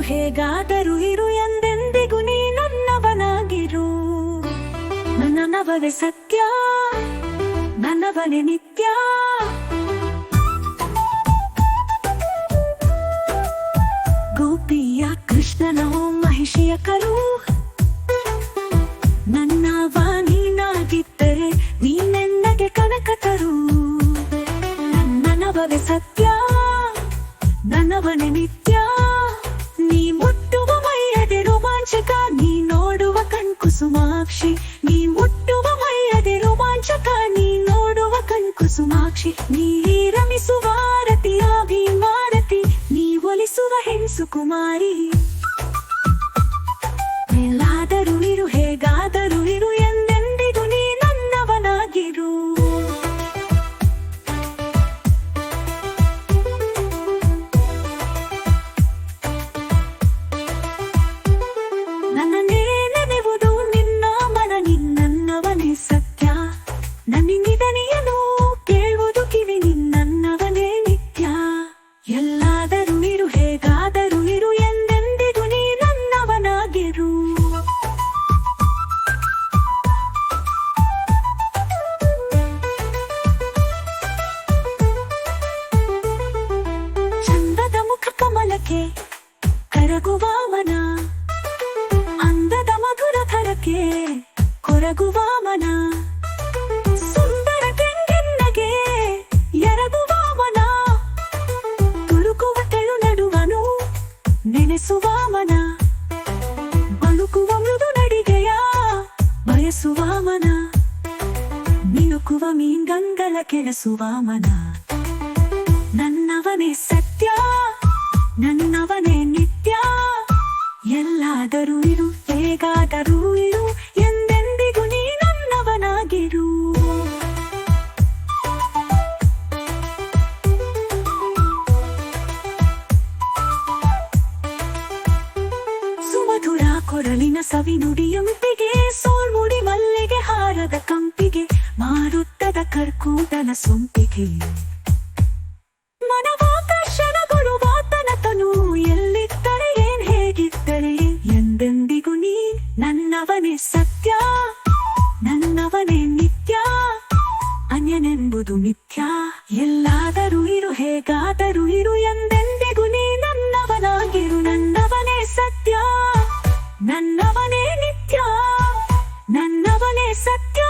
ಹೇಗಾದರೂ ಇರು ಎಂದೆಂದಿಗೂ ನೀ ನನ್ನವನಾಗಿರು. ನನ್ನವನೇ ಸತ್ಯ ನನ್ನವನೇ ನಿತ್ಯ. ಮುಟ್ಟುವ ಮೈಯದೆ ರೋಮಾಂಚಕ ನೀ ನೋಡುವ ಕಣ್ಕುಸುಮಾಕ್ಷಿ ನೀ ರಮಿಸುವ ರತಿಯಾಭಿಮಾರತಿ ನೀ ಒಲಿಸುವ ಹೆಂಗಸು ಕುಮಾರಿ ಮಧುರ ಥರಕ್ಕೆ ಕೊರಗುವ ಮನ ಸುಂದರ ಕೆಂಗೆನ್ನಗೆ ಎರಗುವ ಮನ ತುಳುಕುವ ತೆಳು ನಡುವನು ನೆನೆಸುವ ಮನ ಬಳುಕುವ ಮೃದು ನಡಿಗೆಯ ಬಯಸುವ ಮನ ಮಿನುಕುವ ಮೀಂಗಂಗಲ ಕೆಳಸುವ ಮನ ನನ್ನವನೇ ಸತ್ಯ ನನ್ನವನೇ ಹೇಗಾದರೂ ಇರು, ಎಂದೆಂದಿಗೂ ನೀ ನನ್ನವನಾಗಿರು. ಸುಮಧುರ ಕೊರಳಿನ ಸವಿ ಸೋಲ್ಮುಡಿ ಮಲ್ಲಿಗೆ ಹಾರದ ಕಂಪಿಗೆ, ಮಾರುತ್ತದ ಕರ್ಕೂಟನ ಸೊಂಪಿಗೆ. ನನ್ನವನೇ ಸತ್ಯ, ನನ್ನವನೇ ನಿತ್ಯ, ಅನ್ಯನೆಂಬುದು ಮಿಥ್ಯ. ಎಲ್ಲಾದರೂ ಇರು, ಹೇಗಾದರೂ ಇರು ಎಂದೆಂದಿಗೂ ನೀ ನನ್ನವನಾಗಿರು. ನನ್ನವನೇ ಸತ್ಯ, ನನ್ನವನೇ ನಿತ್ಯ, ನನ್ನವನೇ ಸತ್ಯ.